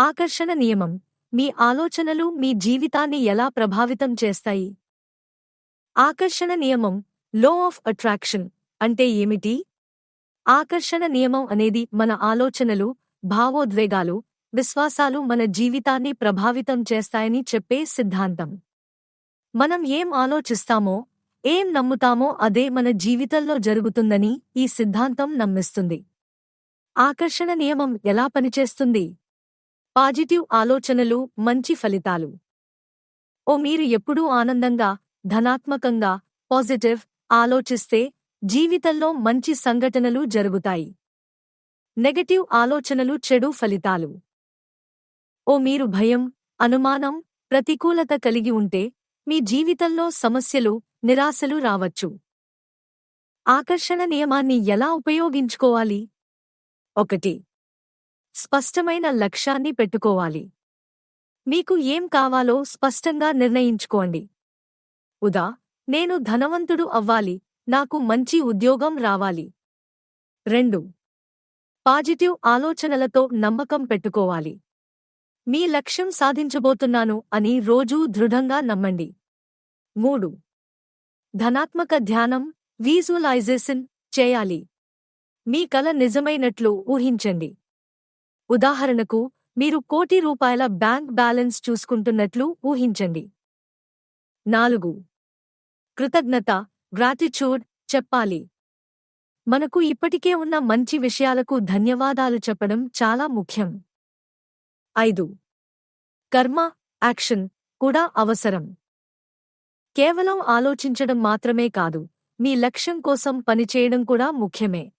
ఆకర్షణ నియమం. మీ ఆలోచనలు మీ జీవితాన్ని ఎలా ప్రభావితం చేస్తాయి? ఆకర్షణ నియమం. లో ఆఫ్ అట్రాక్షన్ అంటే ఏమిటి? ఆకర్షణ నియమం అనేది మన ఆలోచనలు భావోద్వేగాలు విశ్వాసాలు మన జీవితాన్ని ప్రభావితం చేస్తాయని చెప్పే సిద్ధాంతం. మనం ఏం ఆలోచిస్తామో ఏం నమ్ముతామో అదే మన జీవితంలో జరుగుతుందని ఈ సిద్ధాంతం నమ్మిస్తుంది. ఆకర్షణ నియమం ఎలా పనిచేస్తుంది? పాజిటివ్ ఆలోచనలు మంచి ఫలితాలు. ఓ మీరు ఎప్పుడూ ఆనందంగా ధనాత్మకంగా పాజిటివ్ ఆలోచిస్తే జీవితంలో మంచి సంఘటనలు జరుగుతాయి. నెగటివ్ ఆలోచనలు చెడు ఫలితాలు. ఓ మీరు భయం అనుమానం ప్రతికూలత కలిగి ఉంటే మీ జీవితంలో సమస్యలు నిరాశలు రావచ్చు. ఆకర్షణ నియమాన్ని ఎలా ఉపయోగించుకోవాలి? ఒకటి స్పష్టమైన లక్ష్యాన్ని పెట్టుకోవాలి. మీకు ఏం కావాలో స్పష్టంగా నిర్ణయించుకోండి. ఉదా నేను ధనవంతుడు అవ్వాలి నాకు మంచి ఉద్యోగం రావాలి. రెండు పాజిటివ్ ఆలోచనలతో నమ్మకం పెట్టుకోవాలి. మీ లక్ష్యం సాధించబోతున్నాను అని రోజూ దృఢంగా నమ్మండి. మూడు ధనాత్మక ధ్యానం విజువలైజేషన్ చేయాలి. మీ కల నిజమైనట్లు ఊహించండి. ఉదాహరణకు మీరు కోటి రూపాయల బ్యాంక్ బ్యాలెన్స్ చూసుకుంటున్నట్లు ఊహించండి. నాలుగు. కృతజ్ఞత గ్రాటిట్యూడ్ చెప్పాలి. మనకు ఇప్పటికే ఉన్న మంచి విషయాలకు ధన్యవాదాలు చెప్పడం చాలా ముఖ్యం. ఐదు. కర్మ యాక్షన్ కూడా అవసరం. కేవలం ఆలోచించడం మాత్రమే కాదు మీ లక్ష్యం కోసం పనిచేయడం కూడా ముఖ్యమే.